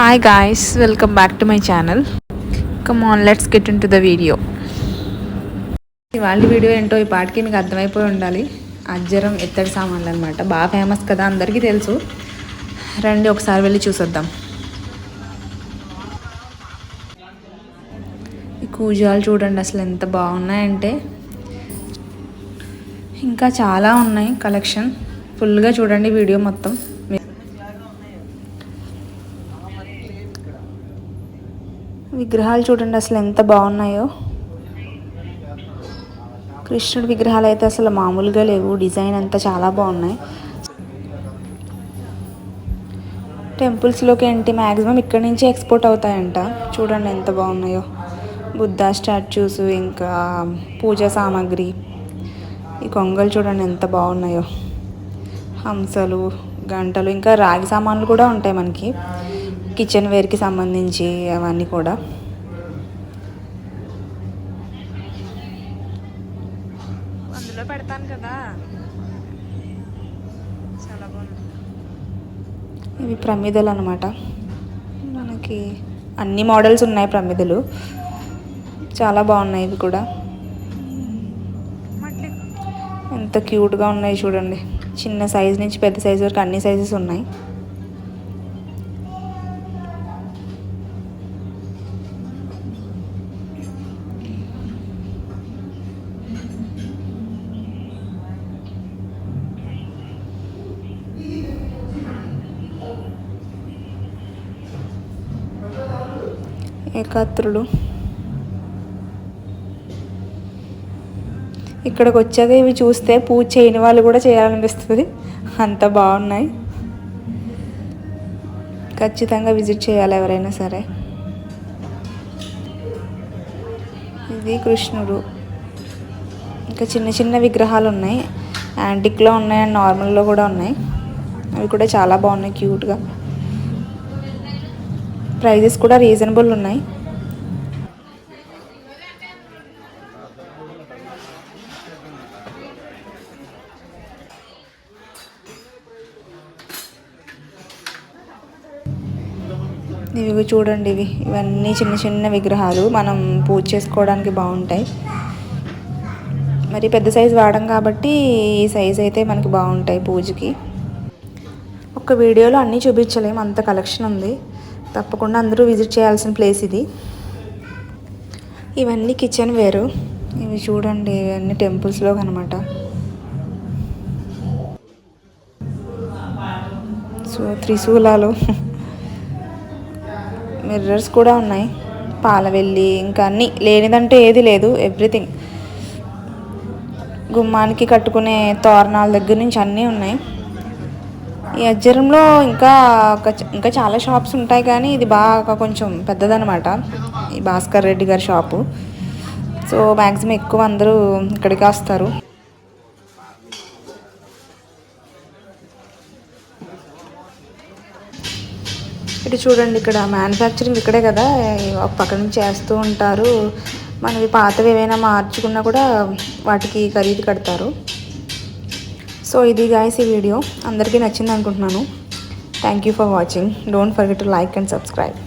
Hi guys welcome back to my channel come on let's get into the video ఇవాళ video ఏంటో ఈ పాటికి మీకు అర్థమైపోయి ఉండాలి. అజ్జరం ఎత్తడి సామాన్లు అనమాట బాగా ఫేమస్ కదా అందరికీ తెలుసు. రండి ఒకసారి వెళ్ళి చూసొద్దాం. ఈ కూజాలు చూడండి అసలు ఎంత బాగున్నాయంటే. ఇంకా చాలా ఉన్నాయి కలెక్షన్ ఫుల్గా చూడండి వీడియో మొత్తం. విగ్రహాలు చూడండి అసలు ఎంత బాగున్నాయో. కృష్ణుడి విగ్రహాలు అయితే అసలు మామూలుగా లేవు. డిజైన్ అంతా చాలా బాగున్నాయి. టెంపుల్స్లోకి ఏంటి? మ్యాక్సిమం ఇక్కడి నుంచి ఎక్స్పోర్ట్ అవుతాయంట. చూడండి ఎంత బాగున్నాయో. బుద్ధ స్టాచ్యూస్ ఇంకా పూజా సామాగ్రి. ఈ కొంగలు చూడండి ఎంత బాగున్నాయో. హంసలు గంటలు ఇంకా రాగి సామాన్లు కూడా ఉంటాయి మనకి. కిచెన్ వేర్కి సంబంధించి అవన్నీ కూడా. అందులో పెడతాను కదా. చాలా బాగుంది. ఇవి ప్రమిదలు అనమాట మనకి అన్ని మోడల్స్ ఉన్నాయి ప్రమిదలు. చాలా బాగున్నాయి ఇవి కూడా. ఎంత క్యూట్గా ఉన్నాయి చూడండి. చిన్న సైజ్ నుంచి పెద్ద సైజ్ వరకు అన్ని సైజెస్ ఉన్నాయి. ఏకాత్రులు. ఇక్కడికి వచ్చాక ఇవి చూస్తే పూజ చేయని వాళ్ళు కూడా చేయాలనిపిస్తుంది. అంత బాగున్నాయి. ఖచ్చితంగా విజిట్ చేయాలి ఎవరైనా సరే. ఇది కృష్ణుడు. ఇంకా చిన్న చిన్న విగ్రహాలు ఉన్నాయి యాంటిక్లో ఉన్నాయి అండ్ నార్మల్లో కూడా ఉన్నాయి. అవి కూడా చాలా బాగున్నాయి క్యూట్గా ప్రైజెస్ కూడా రీజనబుల్ ఉన్నాయి. ఇవి చూడండి ఇవి. ఇవన్నీ చిన్న చిన్న విగ్రహాలు. మనం పూజ చేసుకోవడానికి బాగుంటాయి. మరి పెద్ద సైజు వాడడం కాబట్టి ఈ సైజు అయితే మనకి బాగుంటాయి పూజకి. ఒక వీడియోలో అన్నీ చూపించలేము. అంత కలెక్షన్ ఉంది. తప్పకుండా అందరూ విజిట్ చేయాల్సిన ప్లేస్ ఇది. ఇవన్నీ కిచెన్ వేరు. ఇవి చూడండి ఇవన్నీ టెంపుల్స్లో అనమాట సో త్రిశూలాలు. మిర్రర్స్ కూడా ఉన్నాయి. పాలవెల్లి ఇంకా అన్నీ. లేనిదంటే ఏది లేదు ఎవ్రీథింగ్. గుమ్మానికి కట్టుకునే తోరణాల దగ్గర నుంచి అన్నీ ఉన్నాయి. ఈ అజ్జరంలో ఇంకా ఇంకా చాలా షాప్స్ ఉంటాయి కానీ ఇది బాగా కొంచెం పెద్దదనమాట ఈ భాస్కర్ రెడ్డి గారి షాపు సో మ్యాక్సిమం ఎక్కువ అందరూ ఇక్కడికి వస్తారు. ఇటు చూడండి ఇక్కడ మ్యానుఫ్యాక్చరింగ్ ఇక్కడే కదా. ఒక పక్క నుంచి చేస్తూ ఉంటారు. మనవి పాతవి ఏవైనా మార్చుకున్నా కూడా వాటికి ఖరీదు కడతారు. సో ఇది గాయస్ ఈ వీడియో అందరికీ నచ్చింది అనుకుంటున్నాను. Thank you for watching don't forget to like and subscribe